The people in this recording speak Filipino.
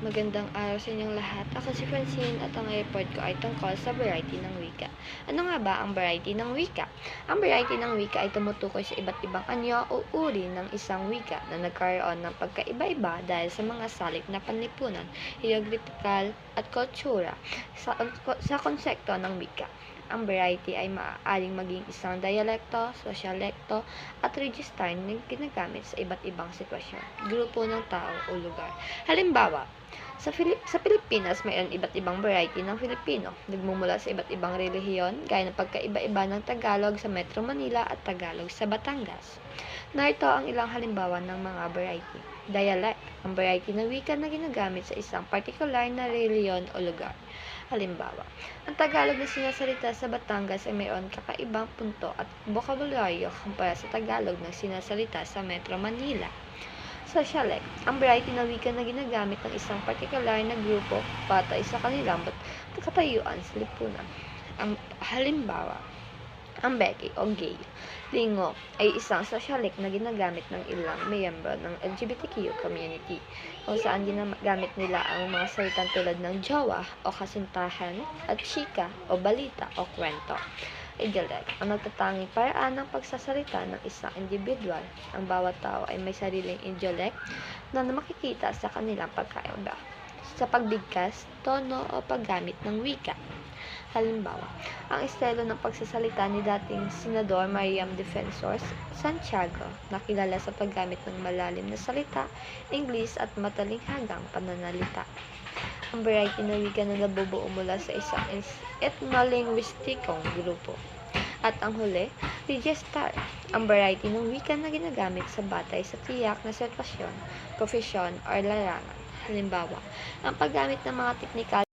Magandang araw sa inyong lahat. Ako si Francine at ang report ko ay tungkol sa variety ng wika. Ano nga ba ang variety ng wika? Ang variety ng wika ay tumutukoy sa iba't ibang anyo o uri ng isang wika na nagkaroon ng pagkaiba-iba dahil sa mga salik na panlipunan, hieroglyphical at kultura sa, sa konsepto ng wika. Ang variety ay maaaring maging isang dialekto, sosyalekto, at register na ginagamit sa iba't ibang sitwasyon, grupo ng tao o lugar. Halimbawa, sa, Filip sa Pilipinas, mayroon iba't ibang variety ng Filipino. Nagmumula sa iba't ibang relihiyon, gaya ng pagkaiba-iba ng Tagalog sa Metro Manila at Tagalog sa Batangas. Narito ang ilang halimbawa ng mga variety. Dialect, ang variety ng wika na ginagamit sa isang particular na relihiyon o lugar. Halimbawa, ang Tagalog na sinasalita sa Batangas ay mayroon kakaibang punto at bokabularyo kumpara sa Tagalog na sinasalita sa Metro Manila. Socialect, ang variety ng wika na ginagamit ng isang partikular na grupo patay sa kanilang katayuan sa lipunan. Ang halimbawa, ang Becky o gay. Lingo ay isang socialect na ginagamit ng ilang miyembro ng LGBTQ community kung saan ginagamit nila ang mga salitang tulad ng jowa o kasintahan at chika o balita o kwento. Idialect, ang nagtatanging paraan ng pagsasalita ng isang individual. Ang bawat tao ay may sariling idialect na makikita sa kanilang pagkaiba sa pagbigkas, tono o paggamit ng wika. Halimbawa, ang estilo ng pagsasalita ni dating Senador Mariam Defensor Santiago, nakilala sa paggamit ng malalim na salita, English at matalinghagang pananalita. Ang variety ng wika na nabubuo mula sa isang ethnolinguistikong grupo. At ang huli, register, ang variety ng wika na ginagamit sa batay sa tiyak na sitwasyon, profesyon, o larangan. Halimbawa, ang paggamit ng mga teknikal